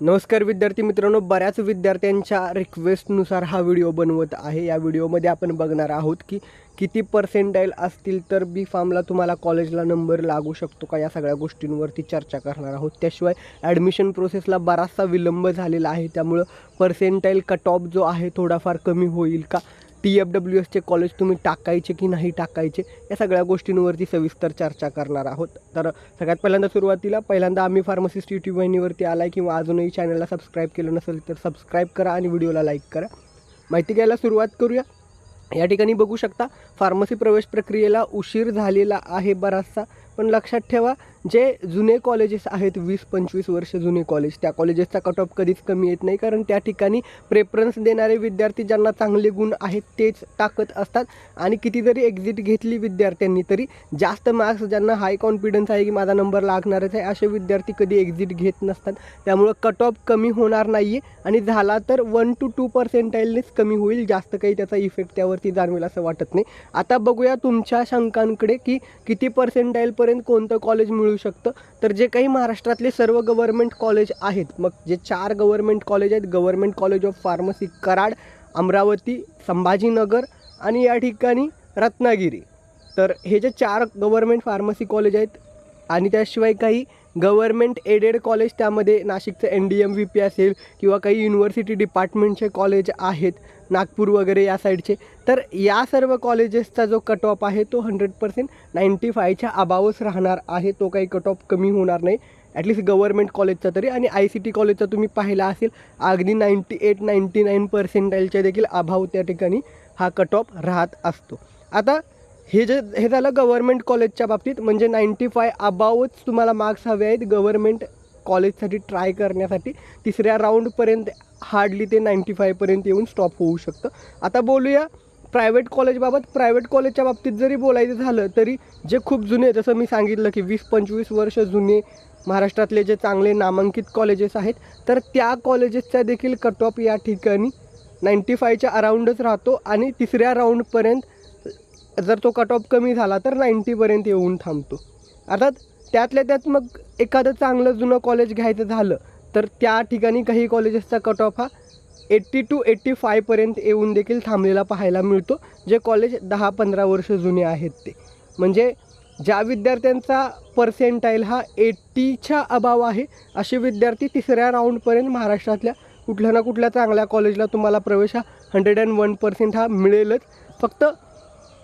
नमस्कार विद्यार्थी मित्रांनो बऱ्याच विद्यार्थ्यांच्या रिक्वेस्टनुसार हा व्हिडिओ बनवत आहे. या व्हिडिओमध्ये आपण बघणार आहोत की किती पर्सेंटाईल असतील तर बी फार्मला तुम्हाला कॉलेजला नंबर लागू शकतो का? या सगळ्या गोष्टींवरती चर्चा करणार आहोत. त्याशिवाय ॲडमिशन प्रोसेसला बराचसा विलंब झालेला आहे. त्यामुळं पर्सेंटाईल कट ऑफ जो आहे थोडाफार कमी होईल का? टी एफ डब्ल्यू एसचे कॉलेज तुम्ही टाकायचे की नाही टाकायचे या सगळ्या गोष्टींवरती सविस्तर चर्चा करणार आहोत. तर सगळ्यात पहिल्यांदा सुरुवातीला पहिल्यांदा आम्ही फार्मसिस्ट यूट्यूब वाहिनीवरती आला आहे किंवा अजूनही चॅनलला सबस्क्राईब केलं नसेल तर सबस्क्राईब करा आणि व्हिडिओला लाईक करा. माहिती घ्यायला सुरुवात करूया. या ठिकाणी बघू शकता फार्मसी प्रवेश प्रक्रियेला उशीर झालेला आहे बराचसा पण लक्षात ठेवा जे जुने कॉलेजेस आहेत वीस पंचवीस वर्ष जुने कॉलेज त्या कॉलेजेसचा कट ऑफ कधीच कमी येत नाही. कारण त्या ठिकाणी प्रेफरन्स देणारे विद्यार्थी ज्यांना चांगले गुण आहेत तेच टाकत असतात. आणि किती जरी एक्झिट घेतली विद्यार्थ्यांनी तरी जास्त मार्क्स ज्यांना हाय कॉन्फिडन्स आहे की माझा नंबर लागणारच आहे असे विद्यार्थी कधी एक्झिट घेत नसतात. त्यामुळं कट ऑफ कमी होणार नाही आहे आणि झाला तर वन टू टू पर्सेंटाईलनेच कमी होईल. जास्त काही त्याचा इफेक्ट त्यावरती जाणवेल असं वाटत नाही. आता बघूया तुमच्या शंकांकडे की किती पर्सेंटाईलपर्यंत कोणतं कॉलेज मिळू शकतं. तर जे काही महाराष्ट्रातले सर्व गव्हर्मेंट कॉलेज आहेत मग जे चार गव्हर्मेंट कॉलेज आहेत government college of pharmacy Karad Amravati Sambhajinagar आणि या ठिकाणी रत्नागिरी. तर हे जे चार गव्हर्मेंट फार्मसी कॉलेज आहेत आणि त्याशिवाय काही गव्हर्मेंट एडेड कॉलेज त्यामध्ये नाशिकचं N D M V P असेल किंवा काही युनिव्हर्सिटी डिपार्टमेंटचे कॉलेज आहेत नागपूर वगैरे या साईडचे तर या सर्व कॉलेजेसचा जो कट ऑफ आहे तो हंड्रेड पर्सेंट नाईंटी फायच्या अबावच राहणार आहे. तो काही कट ऑफ कमी होणार नाही. ॲटलीस्ट गव्हर्मेंट कॉलेजचा तरी आणि आय सी टी कॉलेजचा तुम्ही पाहिला असेल अगदी नाईंटी एट नाईंटी नाईन पर्सेंटाईलच्या देखील अभाव त्या ठिकाणी हा कट ऑफ राहत असतो. आता हे जे हे झालं गव्हर्मेंट कॉलेजच्या बाबतीत म्हणजे नाईंटी फाय अबावच तुम्हाला मार्क्स हवे आहेत गव्हर्मेंट कॉलेजसाठी ट्राय करण्यासाठी. तिसऱ्या राऊंडपर्यंत हार्डली ते नाईंटी फायपर्यंत येऊन स्टॉप होऊ शकतं. आता बोलूया प्रायव्हेट कॉलेजबाबत प्रायव्हेट कॉलेजच्या बाबतीत जरी बोलायचं झालं तरी जे खूप जुने जसं मी सांगितलं की वीस पंचवीस वर्ष जुने महाराष्ट्रातले जे चांगले नामांकित कॉलेजेस आहेत तर त्या कॉलेजेसचा देखील कट ऑफ या ठिकाणी नाईंटी फायच्या अराऊंडच राहतो. आणि तिसऱ्या राऊंडपर्यंत जर तो कट ऑफ कमी झाला तर नाईंटीपर्यंत येऊन थांबतो. अर्थात त्यातल्या त्यात मग एखादं चांगलं जुनं कॉलेज घ्यायचं झालं तर त्या ठिकाणी काही कॉलेजेसचा कट ऑफ हा एट्टी टू एट्टी फायपर्यंत येऊन देखील थांबलेला पाहायला मिळतो जे कॉलेज दहा पंधरा वर्ष जुने आहेत ते. म्हणजे ज्या विद्यार्थ्यांचा पर्सेंटाईल हा एट्टीच्या अभाव आहे असे विद्यार्थी तिसऱ्या राऊंडपर्यंत महाराष्ट्रातल्या कुठल्या ना कुठल्या चांगल्या कॉलेजला तुम्हाला प्रवेश हा हंड्रेड अँड वन पर्सेंट हा मिळेलच. फक्त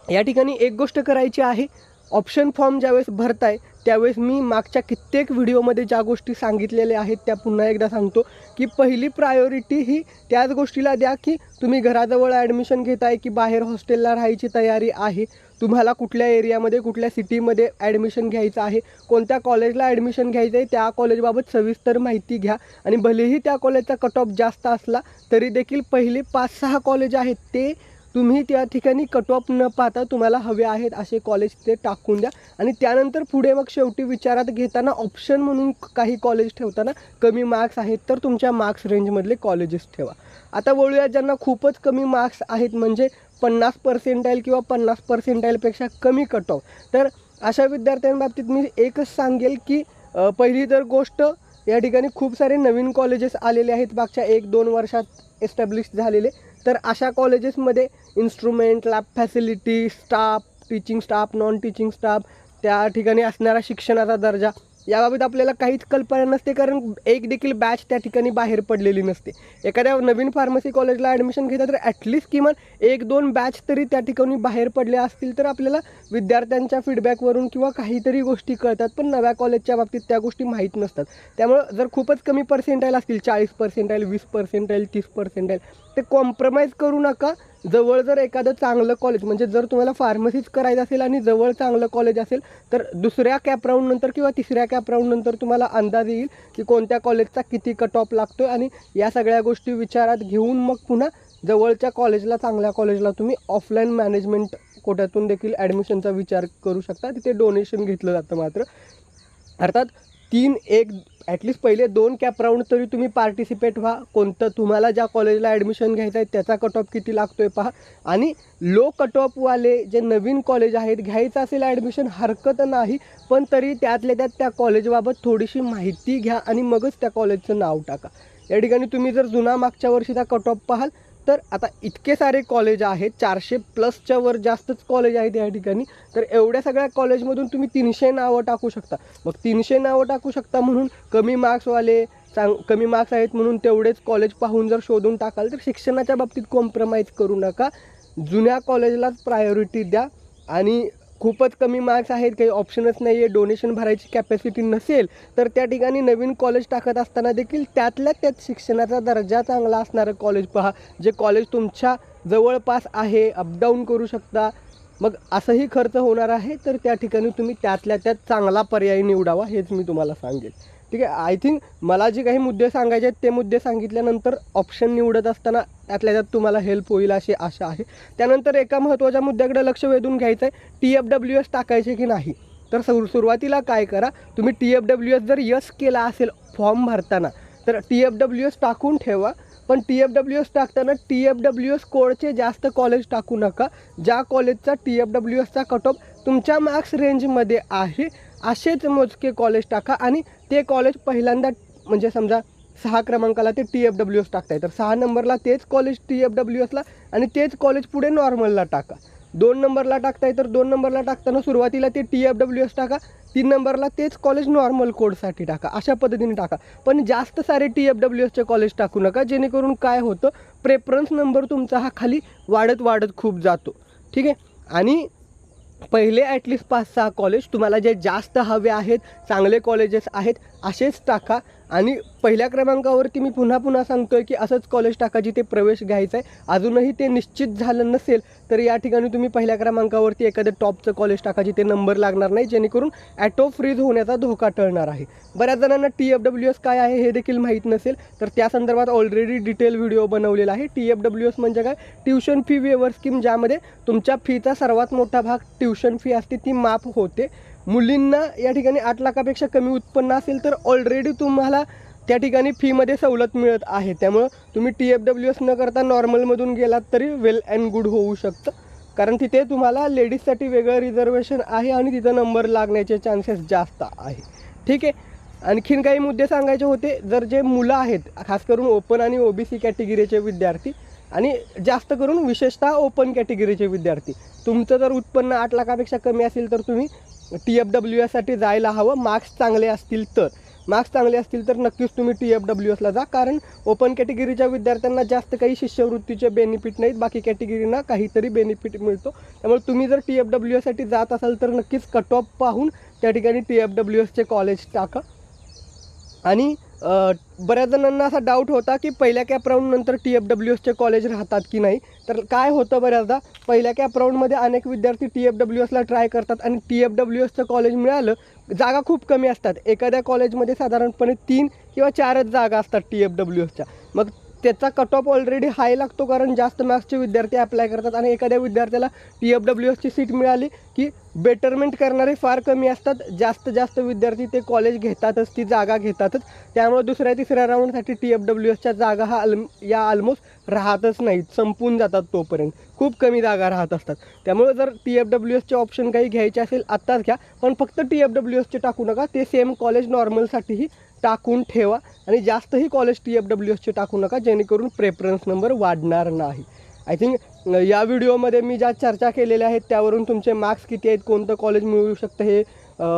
या ठिकाणी एक गोष्ट करायची आहे. ऑप्शन फॉर्म ज्यावेळेस भरताय त्यावेळेस मी मागच्या कित्येक व्हिडिओमध्ये ज्या गोष्टी सांगितलेल्या आहेत त्या पुन्हा एकदा सांगतो की पहिली प्रायोरिटी ही त्याच गोष्टीला द्या की तुम्ही घराजवळ ॲडमिशन घेताय की बाहेर हॉस्टेलला राहायची तयारी आहे. तुम्हाला कुठल्या एरियामध्ये कुठल्या सिटीमध्ये ॲडमिशन घ्यायचं आहे कोणत्या कॉलेजला ॲडमिशन घ्यायचं आहे त्या कॉलेजबाबत सविस्तर माहिती घ्या. आणि भलेही त्या कॉलेजचा कट ऑफ जास्त असला तरी देखील पहिले पाच सहा कॉलेज आहेत ते तुम्ही त्या ठिकाणी कट ऑफ न पाहता तुम्हाला हवे आहेत असे कॉलेज ते टाकून द्या. आणि त्यानंतर पुढे मग शेवटी विचारात घेताना ऑप्शन म्हणून काही कॉलेज ठेवताना कमी मार्क्स आहेत तर तुमच्या मार्क्स रेंजमधले कॉलेजेस ठेवा. आता बोलूया ज्यांना खूपच कमी मार्क्स आहेत म्हणजे पन्नास पर्सेंटाईल किंवा पन्नास पर्सेंटाईलपेक्षा कमी कट ऑफ तर अशा विद्यार्थ्यांबाबतीत मी एकच सांगेल की पहिली तर गोष्ट या ठिकाणी खूप सारे नवीन कॉलेजेस आलेले आहेत. मागच्या एक दोन वर्षात एस्टॅब्लिश झालेले. तर अशा कॉलेजेसमध्ये instrument lab facility staff teaching staff non teaching staff त्या ठिकाणी असणारा शिक्षणाचा दर्जा. याबाबत आपल्याला काहीच कल्पना नसते कारण एक देखील बॅच त्या ठिकाणी बाहेर पडलेली नसते. एखाद्या नवीन फार्मसी कॉलेजला ॲडमिशन घेतात तर ॲटलिस्ट किमान एक दोन बॅच तरी त्या ठिकाणी बाहेर पडल्या असतील तर आपल्याला विद्यार्थ्यांच्या फीडबॅकवरून किंवा काहीतरी गोष्टी कळतात पण नव्या कॉलेजच्या बाबतीत त्या गोष्टी माहीत नसतात. त्यामुळं जर खूपच कमी पर्सेंटाईल असतील चाळीस पर्सेंटाईल वीस पर्सेंटाईल तीस पर्सेंटाईल ते कॉम्प्रोमाइज करू नका. जवळ जर एखादं चांगलं कॉलेज म्हणजे जर तुम्हाला फार्मसीच करायचं असेल आणि जवळ चांगलं कॉलेज असेल तर दुसऱ्या कॅप राऊंडनंतर किंवा तिसऱ्या कॅप राऊंडनंतर तुम्हाला अंदाज येईल की कोणत्या कॉलेजचा किती कट ऑफ लागतो आणि या सगळ्या गोष्टी विचारात घेऊन मग पुन्हा जवळच्या कॉलेजला चांगल्या कॉलेजला तुम्ही ऑफलाईन मॅनेजमेंट कोट्यातून देखील ॲडमिशनचा विचार करू शकता. तिथे डोनेशन घेतलं जातं मात्र. अर्थात तीन एक ॲटलिस्ट पहिले दोन कॅप राऊंड तरी तुम्ही पार्टिसिपेट व्हा. कोणतं तुम्हाला ज्या कॉलेजला ॲडमिशन घ्यायचं आहे त्याचा कट ऑफ किती लागतो आहे पहा. आणि लो कट ऑफवाले जे नवीन कॉलेज आहेत घ्यायचं असेल ॲडमिशन हरकत नाही. पण तरी त्यातल्या त्यात त्या कॉलेजबाबत थोडीशी माहिती घ्या आणि मगच त्या कॉलेजचं नाव टाका. या ठिकाणी तुम्ही जर जुना मागच्या वर्षीचा कट ऑफ पाहाल तर आता इतके सारे कॉलेज आहेत चारशे प्लसच्या वर जास्तच कॉलेज आहेत या ठिकाणी. तर एवढ्या सगळ्या कॉलेजमधून तुम्ही तीनशे नावं टाकू शकता. मग तीनशे नावं टाकू शकता म्हणून कमी मार्क्सवाले चांग कमी मार्क्स आहेत म्हणून तेवढेच कॉलेज पाहून जर शोधून टाकाल तर शिक्षणाच्या बाबतीत कॉम्प्रमाइज करू नका. जुन्या कॉलेजलाच प्रायोरिटी द्या आणि खूपच कमी मार्क्स आहेत काही ऑप्शनच नाही आहे डोनेशन भरायची कॅपॅसिटी नसेल तर त्या ठिकाणी नवीन कॉलेज टाकत असताना देखील त्यातल्या त्यात शिक्षणाचा दर्जा चांगला असणारं कॉलेज पहा जे कॉलेज तुमच्या जवळपास आहे अपडाऊन करू शकता. मग असंही खर्च होणार आहे तर त्या ठिकाणी तुम्ही त्यातल्या त्यात चांगला पर्याय निवडावा हेच मी तुम्हाला सांगेल ठीक आहे आय थिंक मला जे काही मुद्दे सांगायचे आहेत ते मुद्दे सांगितल्यानंतर ऑप्शन निवडत असताना त्यातल्या त्यात तुम्हाला हेल्प होईल अशी आशा आहे. त्यानंतर एका महत्त्वाच्या मुद्द्याकडे लक्ष वेधून घ्यायचं आहे टी एफ डब्ल्यू एस टाकायचे की नाही? तर सुर सुरुवातीला काय करा तुम्ही टी एफ डब्ल्यू एस जर यस केला असेल फॉर्म भरताना तर टी एफ डब्ल्यू एस टाकून ठेवा. पण टी एफ डब्ल्यू एस टाकताना टी एफ डब्ल्यू एस कोडचे जास्त कॉलेज टाकू नका. ज्या कॉलेजचा टी एफ डब्ल्यू एसचा कट ऑफ तुमच्या मार्क्स रेंजमध्ये आहे असेच मोजके कॉलेज टाका आणि ते कॉलेज पहिल्यांदा म्हणजे समजा सहा क्रमांकाला ते टी एफ डब्ल्यू एस टाकताय. तर सहा नंबरला तेच कॉलेज टी एफ डब्ल्यू एसला आणि तेच कॉलेज पुढे नॉर्मलला टाका. दोन नंबरला टाकताय तर दोन नंबरला टाकताना सुरुवातीला ते टी एफ डब्ल्यू एस टाका. तीन नंबरला तेच कॉलेज नॉर्मल कोडसाठी टाका. अशा पद्धतीने टाका. पण जास्त सारे टी एफ डब्ल्यू एसचे कॉलेज टाकू नका. जेणेकरून काय होतं प्रेफरन्स नंबर तुमचा हा खाली वाढत वाढत खूप जातो. ठीक आहे? आणि पहिले ॲटलिस्ट पाच सहा कॉलेज तुम्हाला जे जास्त हवे आहेत चांगले कॉलेजेस आहेत असेच टाका. आणि पहिल्या क्रमांकावरती मी पुन्हा पुन्हा सांगतो आहे की असंच कॉलेज टाका जिथे प्रवेश घ्यायचा आहे अजूनही ते निश्चित झालं नसेल तर या ठिकाणी तुम्ही पहिल्या क्रमांकावरती एखादं टॉपचं कॉलेज टाका जिथे नंबर लागणार नाही जेणेकरून ॲटो फ्रीज होण्याचा धोका टळणार आहे. बऱ्याच जणांना टी एफ डब्ल्यू एस काय आहे हे देखील माहीत नसेल तर त्या संदर्भात ऑलरेडी डिटेल व्हिडिओ बनवलेला आहे. टी एफ डब्ल्यू एस म्हणजे काय? ट्युशन फी वेवर स्कीम ज्यामध्ये तुमच्या फीचा सर्वात मोठा भाग ट्युशन फी असते ती माफ होते. मुलींना या ठिकाणी आठ लाखापेक्षा कमी उत्पन्न असेल तर ऑलरेडी तुम्हाला त्या ठिकाणी फीमध्ये सवलत मिळत आहे. त्यामुळं तुम्ही टी एफ डब्ल्यू एस न करता नॉर्मलमधून गेलात तरी वेल अँड गुड होऊ शकतं. कारण तिथे तुम्हाला लेडीजसाठी वेगळं रिझर्वेशन आहे आणि तिथं नंबर लागण्याचे चान्सेस जास्त आहे. ठीक आहे? आणखीन काही मुद्दे सांगायचे होते. जर जे मुलं आहेत खास करून ओपन आणि ओ बी सी कॅटेगरीचे विद्यार्थी आणि जास्त करून विशेषतः ओपन कॅटेगरीचे विद्यार्थी तुमचं जर उत्पन्न आठ लाखापेक्षा कमी असेल तर तुम्ही टी एफ डब्ल्यू एससाठी जायला हवं. मार्क्स चांगले असतील तर. मार्क्स चांगले असतील तर नक्कीच तुम्ही टी एफ डब्ल्यू एसला जा. कारण ओपन कॅटेगरीच्या विद्यार्थ्यांना जास्त काही शिष्यवृत्तीचे बेनिफिट नाहीत. बाकी कॅटेगरीना काहीतरी बेनिफिट मिळतो. त्यामुळे तुम्ही जर टी एफ डब्ल्यू एससाठी जात असाल तर नक्कीच कट ऑफ पाहून त्या ठिकाणी टी एफ डब्ल्यू एसचे कॉलेज टाका. आणि बऱ्याच जणांना असा डाऊट होता की पहिल्या कॅप राऊंडनंतर टी एफ डब्ल्यू एसचे कॉलेज राहतात की नाही? तर काय होतं बऱ्याचदा? पहिल्या कॅप राऊंडमध्ये अनेक विद्यार्थी टी एफ डब्ल्यू एसला ट्राय करतात आणि टी एफ डब्ल्यू एसचं कॉलेज मिळालं जागा खूप कमी असतात. एखाद्या कॉलेजमध्ये साधारणपणे तीन किंवा चारच जागा असतात टी एफ डब्ल्यू एसच्या मग त्याचा कट ऑफ ऑलरेडी हाय लागतो कारण जास्त मार्क्सचे विद्यार्थी अप्लाय करतात आणि एखाद्या विद्यार्थ्याला टी एफ डब्ल्यू एसची सीट मिळाली की बेटरमेंट करणारे फार कमी असतात. जास्त जास्त विद्यार्थी ते कॉलेज घेतातच ती जागा घेतातच. त्यामुळे दुसऱ्या तिसऱ्या राऊंडसाठी टी एफ डब्ल्यू एसच्या जागा हा अल या ऑलमोस्ट राहतच नाहीत संपून जातात तोपर्यंत. खूप कमी जागा राहत असतात. त्यामुळे जर टी एफ डब्ल्यू एसचे ऑप्शन काही घ्यायचे असेल आत्ताच घ्या. पण फक्त टी एफ डब्ल्यू एसचे टाकू नका. ते सेम कॉलेज नॉर्मलसाठीही टाकून ठेवा आणि जास्तही कॉलेज टी एफ डब्ल्यू एसचे टाकू नका जेणेकरून प्रेफरन्स नंबर वाढणार नाही. आय थिंक या व्हिडिओमध्ये मी ज्या चर्चा केलेल्या आहेत त्यावरून तुमचे मार्क्स किती आहेत कोणतं कॉलेज मिळू शकतं हे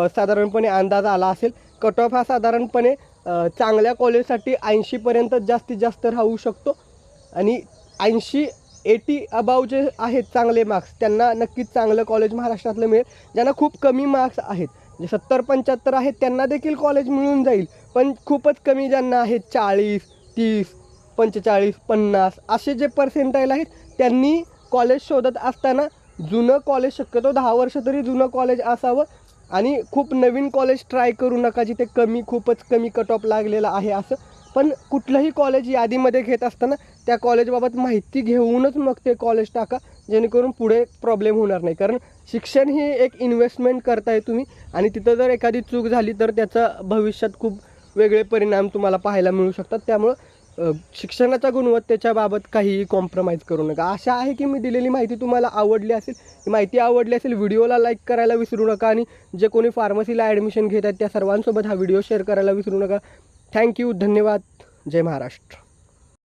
साधारणपणे अंदाज आला असेल. कट ऑफ हा साधारणपणे चांगल्या कॉलेजसाठी ऐंशीपर्यंत जास्तीत जास्त राहू शकतो. आणि ऐंशी एटी अबाव जे आहेत चांगले मार्क्स त्यांना नक्कीच चांगलं कॉलेज महाराष्ट्रातलं मिळेल ज्यांना खूप कमी मार्क्स आहेत. जे सत्तर पंच्याहत्तर आहेत त्यांना देखील कॉलेज मिळून जाईल. पण खूपच कमी ज्यांना आहेत चाळीस तीस पंचेचाळीस पन्नास असे जे पर्सेंटाईल आहेत त्यांनी कॉलेज शोधत असताना जुनं कॉलेज शक्यतो दहा वर्ष तरी जुनं कॉलेज असावं आणि खूप नवीन कॉलेज ट्राय करू नका जिथे कमी खूपच कमी कट ऑफ लागलेला आहे असं पण कुठलंही कॉलेज यादीमध्ये घेत असताना त्या कॉलेजबाबत माहिती घेऊनच मग ते कॉलेज टाका जेणेकरून पुढे प्रॉब्लेम होणार नाही. कारण शिक्षण ही एक इन्व्हेस्टमेंट करताय तुम्ही आणि तिथं जर एखादी चूक झाली तर त्याचा भविष्यात खूप वेगळे परिणाम तुम्हाला पाहायला मिळू शकतात. त्यामुळं शिक्षणाच्या गुणवत्तेच्या बाबत काहीही कॉम्प्रोमाइज करू नका. आशा आहे की मी दिलेली माहिती तुम्हाला आवडली असेल. ही माहिती आवडली असेल व्हिडिओला लाईक करायला विसरू नका आणि जे कोणी फार्मसीला ॲडमिशन घेत आहेत त्या सर्वांसोबत हा व्हिडिओ शेअर करायला विसरू नका. थँक्यू धन्यवाद. जय महाराष्ट्र.